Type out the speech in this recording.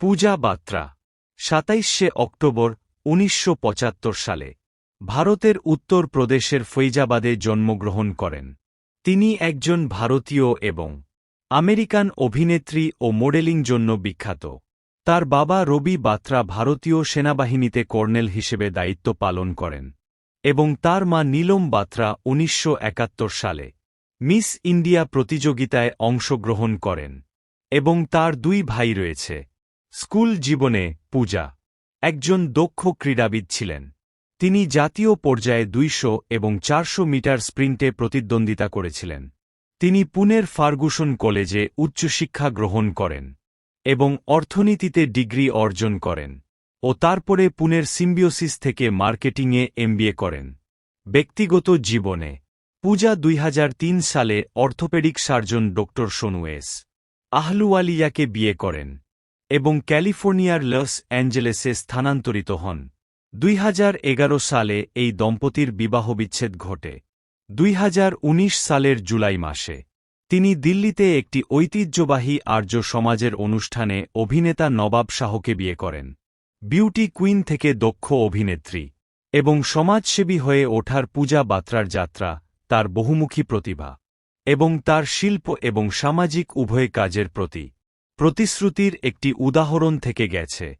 পূজা বাত্রা, সাতাইশে অক্টোবর, উনিশশো পঁচাত্তর সালে। ভারতের উত্তর প্রদেশের ফৈজাবাদে জন্মগ্রহণ করেন। তিনি একজন ভারতীয় এবং আমেরিকান অভিনেত্রী ও মডেলিং জন্য বিখ্যাত। তার বাবা রবি বাত্রা ভারতীয় সেনাবাহিনীতে কর্নেল হিসেবে দায়িত্ব পালন করেন এবং তার মা নীলম বাত্রা উনিশশো একাত্তর সালে মিস ইন্ডিয়া প্রতিযোগিতায় অংশগ্রহণ করেন এবং তার দুই ভাই রয়েছে। স্কুল জীবনে পূজা। একজন দক্ষ ক্রীড়াবিদ ছিলেন। তিনি জাতীয় পর্যায়ে দুইশো এবং চারশো মিটার স্প্রিন্টে প্রতিদ্বন্দ্বিতা করেছিলেন। তিনি পুনের ফার্গুসন কলেজে উচ্চশিক্ষা গ্রহণ করেন এবং অর্থনীতিতে ডিগ্রি অর্জন করেন ও তারপরে পুনের সিম্বিওসিস থেকে মার্কেটিংয়ে এমবিএ করেন। ব্যক্তিগত জীবনে, পূজা দুই হাজার তিন সালে অর্থোপেডিক সার্জন ডক্টর সোনুয়েস আহলুওয়ালিয়াকে বিয়ে করেন। এবং ক্যালিফোর্নিয়ার লস অ্যাঞ্জেলেসে স্থানান্তরিত হন। দুই হাজার এগারো সালে এই দম্পতির বিবাহবিচ্ছেদ ঘটে। দুই হাজার উনিশ সালের জুলাই মাসে। তিনি দিল্লিতে একটি ঐতিহ্যবাহী আর্য সমাজের অনুষ্ঠানে অভিনেতা নবাব শাহকে বিয়ে করেন। বিউটি কুইন থেকে দক্ষ অভিনেত্রী এবং সমাজসেবী হয়ে ওঠার পূজা বাত্রার যাত্রা, তার বহুমুখী প্রতিভা এবং তার শিল্প এবং সামাজিক উভয় কাজের প্রতি প্রতিশ্রুতির একটি উদাহরণ থেকে গেছে।